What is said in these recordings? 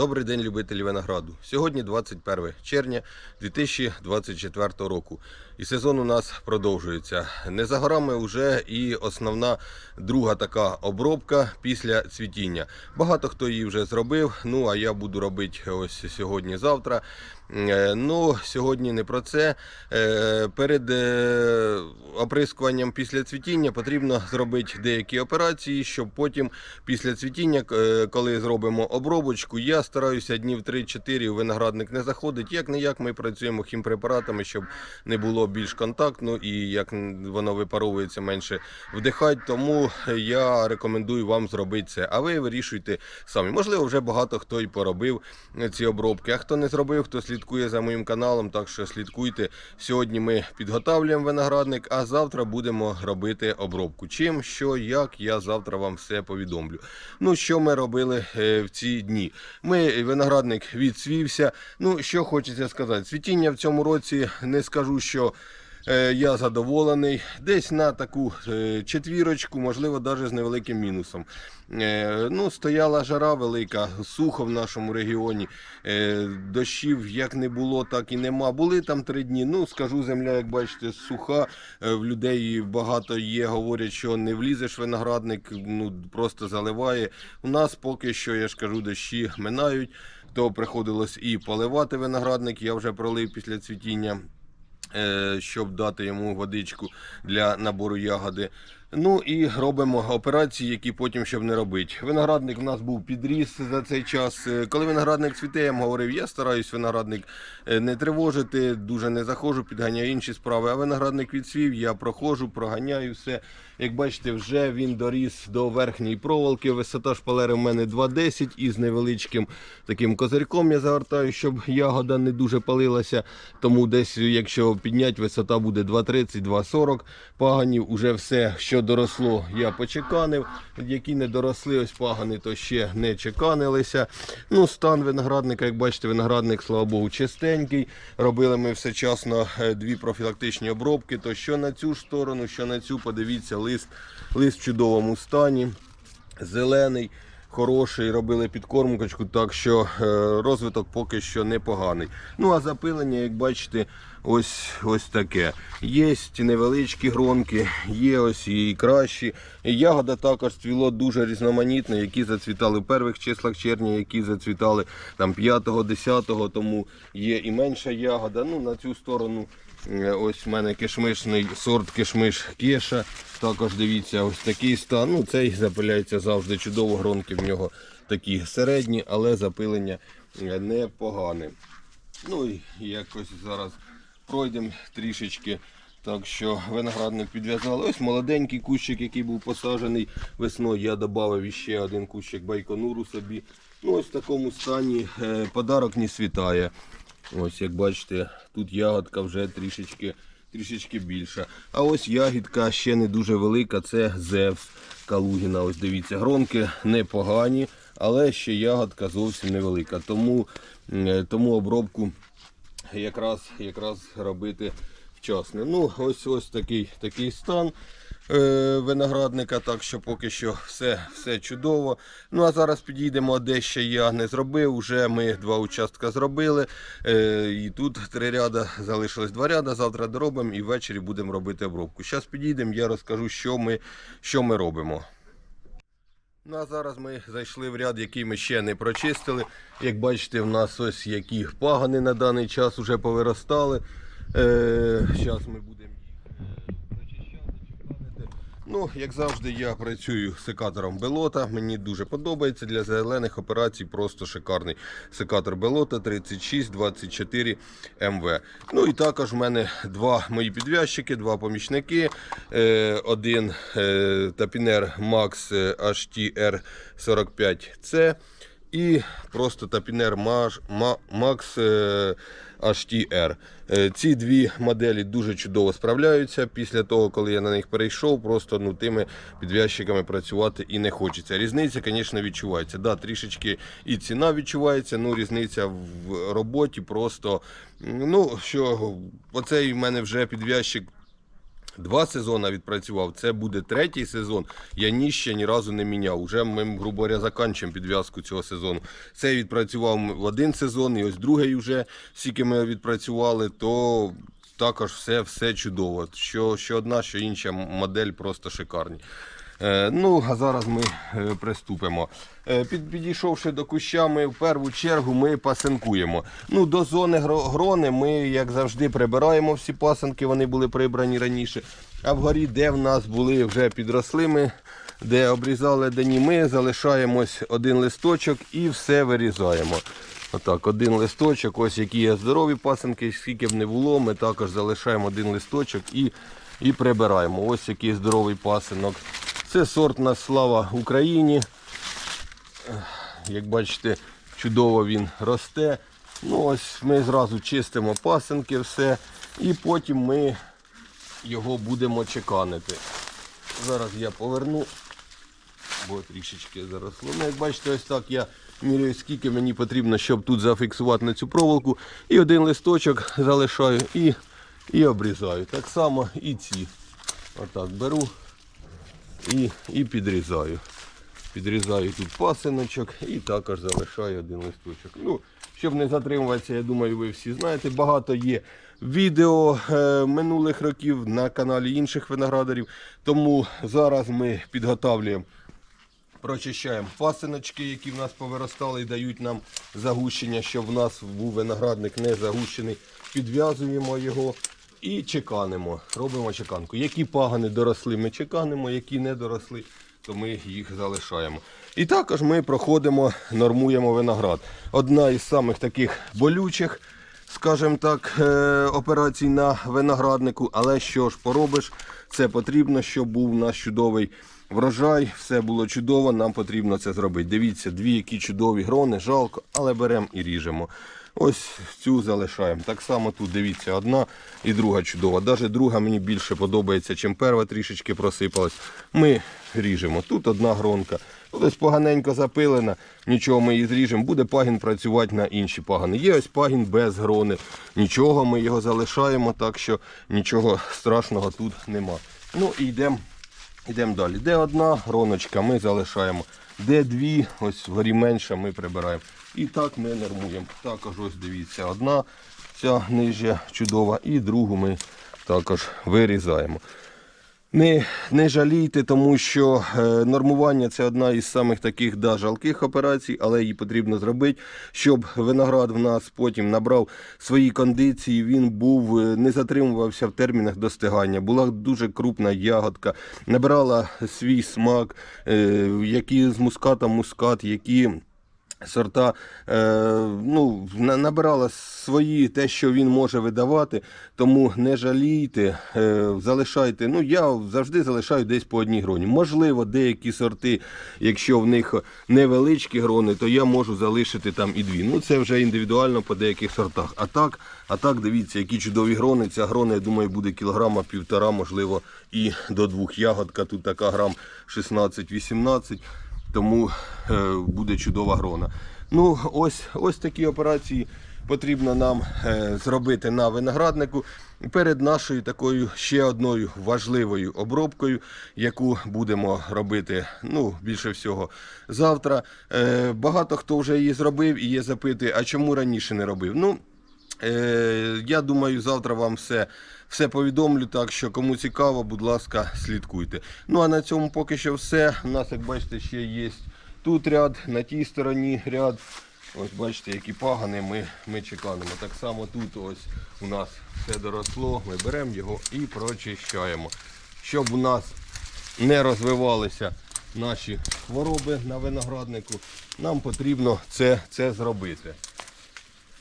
Добрий день, любителі винограду. Сьогодні 21 червня 2024 року. І сезон у нас продовжується. Не за горами вже і основна друга така обробка після цвітіння. Багато хто її вже зробив. Ну а я буду робити ось сьогодні-завтра. Е, Ну, сьогодні не про це. Е, Перед е, оприскуванням після цвітіння потрібно зробити деякі операції, щоб потім після цвітіння, коли зробимо обробочку, я стараюся днів 3-4 у виноградник не заходить. Як не як ми працюємо хімпрепаратами, щоб не було більш контактно і як воно випаровується менше вдихати. Тому я рекомендую вам зробити це. А ви вирішуйте самі. Можливо, вже багато хто і поробив ці обробки. А хто не зробив, хто слідкує за моїм каналом, так що слідкуйте. Сьогодні ми підготавлюємо виноградник, а завтра будемо робити обробку. Чим, що, як, я завтра вам все повідомлю. Ну, що ми робили е, в ці дні? Ми виноградник відсвівся. Ну, що хочеться сказати, цвітіння в цьому році не скажу, що. Е, Я задоволений. Десь на таку е, четвірочку, можливо, навіть з невеликим мінусом. Е, Ну, стояла жара велика, сухо в нашому регіоні. Дощів як не було, так і нема. Були там три дні. Ну, скажу, земля, як бачите, суха. В людей багато є, говорять, що не влізеш виноградник, ну просто заливає. У нас поки що, я ж кажу, дощі минають. То приходилось і поливати виноградник. Я вже пролив після цвітіння щоб дати йому водичку для набору ягоди. Ну і робимо операції, які потім щоб не робити. Виноградник у нас був підріс за цей час. Е, Коли виноградник цвіте, я говорив, я стараюсь виноградник е, не тривожити, дуже не заходжу, підганяю інші справи. А виноградник відсвів, я проходжу, проганяю все. Як бачите, вже він доріс до верхньої проволоки. Висота шпалери в мене 2,10 і з невеличким таким козирьком я загортаю, щоб ягода не дуже палилася. Тому десь, якщо підняти, висота буде 2,30, 2,40 паганів. Уже все, що доросло, я почеканив. Які не доросли, ось пагани, то ще не чеканилися. Ну, стан виноградника, як бачите, виноградник, слава Богу, чистенький. Робили ми всечасно е, дві профілактичні обробки. То що на цю сторону, що на цю, подивіться, лист, лист в чудовому стані, зелений. Хороший, робили підкормочку, так що е, розвиток поки що непоганий. Ну а запилення, як бачите, ось ось таке. Є невеличкі гронки, є ось і кращі. Ягода також цвіло дуже різноманітно, які зацвітали в перших числах червня, які зацвітали там 5-10, тому є і менша ягода. Ну на цю сторону Ось в мене кишмишний сорт кишмиш кеша. Також дивіться, ось такий стан. Ну, цей запиляється завжди чудово. Гронки в нього такі середні, але запилення е, непогане. Ну і якось зараз пройдемо трішечки. Так що виноградник підв'язали. Ось молоденький кущик, який був посаджений весною. Я додав ще один кущик байконуру собі. Ну, ось в такому стані е, подарок не світає. Ось як бачите, тут ягодка вже трішечки, трішечки більша. А ось ягідка ще не дуже велика, це Зевс Калугіна. Ось дивіться, гронки непогані, але ще ягодка зовсім невелика. Тому, е, тому обробку якраз, якраз робити вчасно. Ну, ось ось такий, такий стан виноградника, так що поки що все, все чудово. Ну а зараз підійдемо, де ще я не зробив. Уже ми два участка зробили. Е, і тут три ряда, залишилось два ряда. Завтра доробимо і ввечері будемо робити обробку. Зараз підійдемо, я розкажу, що ми, що ми робимо. Ну а зараз ми зайшли в ряд, який ми ще не прочистили. Як бачите, в нас ось які пагани на даний час вже повиростали. Е, Зараз ми будемо їх е, прочищати, чекати. Ну, як завжди, я працюю секатором Белота. Мені дуже подобається для зелених операцій. Просто шикарний секатор Белота 3624 МВ. Ну і також в мене два мої підв'язчики, два помічники. Е, Один е, тапінер Max HTR 45C. І просто тапінер Max HTR. Е, Ці дві моделі дуже чудово справляються. Після того, коли я на них перейшов, просто ну, тими підв'язчиками працювати і не хочеться. Різниця, звісно, відчувається. Да, трішечки і ціна відчувається, ну різниця в роботі просто. Ну, що, оцей в мене вже підв'язчик Два сезони відпрацював. Це буде третій сезон. Я ні ще ні разу не міняв. Уже ми, грубо говоря, закінчимо підв'язку цього сезону. Цей відпрацював в один сезон, і ось другий вже, скільки ми відпрацювали, то також все, все чудово. Що, що одна, що інша модель просто шикарні. Е, ну, а зараз ми е, приступимо. Е, під, підійшовши до куща, ми в першу чергу ми пасинкуємо. Ну, до зони грони ми, як завжди, прибираємо всі пасинки, вони були прибрані раніше. А вгорі, де в нас були вже підросли ми, де обрізали дані, ми залишаємось один листочок і все вирізаємо. Отак, один листочок, ось які є здорові пасинки, скільки б не було, ми також залишаємо один листочок і, і прибираємо. Ось який здоровий пасинок. Це сорт на слава Україні. Як бачите, чудово він росте. Ну ось Ми зразу чистимо пасинки, все, і потім ми його будемо чеканити. Зараз я поверну, бо трішечки заросло. Ну, як бачите, ось так я міряю, скільки мені потрібно, щоб тут зафіксувати на цю проволоку. І один листочок залишаю і, і обрізаю. Так само і ці. Отак беру і, і підрізаю. Підрізаю тут пасиночок і також залишаю один листочок. Ну, щоб не затримуватися, я думаю, ви всі знаєте, багато є відео е, минулих років на каналі інших виноградарів. Тому зараз ми підготовлюємо, прочищаємо пасиночки, які в нас повиростали і дають нам загущення, щоб в нас був виноградник не загущений. Підв'язуємо його і чеканимо. Робимо чеканку. Які пагани доросли, ми чеканимо, які не доросли, то ми їх залишаємо. І також ми проходимо, нормуємо виноград. Одна із самих таких болючих, скажімо так, е, операцій на винограднику. Але що ж поробиш, це потрібно, щоб був наш чудовий врожай. Все було чудово, нам потрібно це зробити. Дивіться, дві які чудові грони, жалко, але беремо і ріжемо. Ось цю залишаємо. Так само тут дивіться, одна і друга чудова. Навіть друга мені більше подобається, чим перша трішечки просипалась. Ми ріжемо. Тут одна гронка. Тут ось поганенько запилена, нічого ми її зріжемо. Буде пагін працювати на інші пагани. Є ось пагін без грони. Нічого, ми його залишаємо, так що нічого страшного тут нема. Ну і йдемо Йдемо далі. Де одна гроночка, ми залишаємо. Де дві, ось вгорі менше, ми прибираємо. І так ми нормуємо. Також ось дивіться, одна ця нижня чудова, і другу ми також вирізаємо. Не, не жалійте, тому що е, нормування це одна із самих таких да, жалких операцій, але її потрібно зробити, щоб виноград в нас потім набрав свої кондиції, він був е, не затримувався в термінах достигання. Була дуже крупна ягодка, набирала свій смак, е, які з мускатом мускат, які сорта е, ну, набирала свої те, що він може видавати. Тому не жалійте, е, залишайте. Ну, я завжди залишаю десь по одній гроні. Можливо, деякі сорти, якщо в них невеличкі грони, то я можу залишити там і дві. Ну, це вже індивідуально по деяких сортах. А так, а так дивіться, які чудові грони. Ця грона, я думаю, буде кілограма, півтора, можливо, і до двох ягодка. Тут така грам 16-18 тому е, буде чудова грона. Ну, ось, ось такі операції потрібно нам е, зробити на винограднику перед нашою такою ще одною важливою обробкою, яку будемо робити ну, більше всього завтра. Е, багато хто вже її зробив і є запитує, а чому раніше не робив? Ну, Е, я думаю, завтра вам все, все повідомлю, так що кому цікаво, будь ласка, слідкуйте. Ну а на цьому поки що все. У нас, як бачите, ще є тут ряд, на тій стороні ряд. Ось бачите, які пагани ми, ми чеканемо. Так само тут ось у нас все доросло, ми беремо його і прочищаємо. Щоб у нас не розвивалися наші хвороби на винограднику, нам потрібно це, це зробити.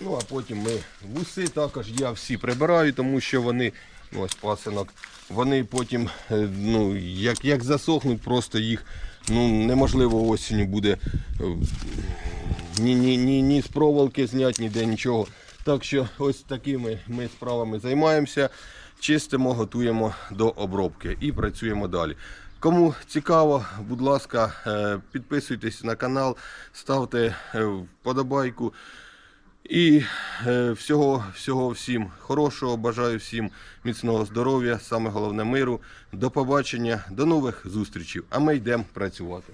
Ну, а потім ми вуси також я всі прибираю, тому що вони, ось пасинок, вони потім, е, ну, як, як засохнуть, просто їх ну, неможливо осінню буде е, ні, ні, ні, ні з проволоки зняти, ніде нічого. Так що ось такими ми справами займаємося, чистимо, готуємо до обробки і працюємо далі. Кому цікаво, будь ласка, е, підписуйтесь на канал, ставте вподобайку. І е, всього, всього всім хорошого, бажаю всім міцного здоров'я, саме головне миру. До побачення, до нових зустрічей. А ми йдемо працювати.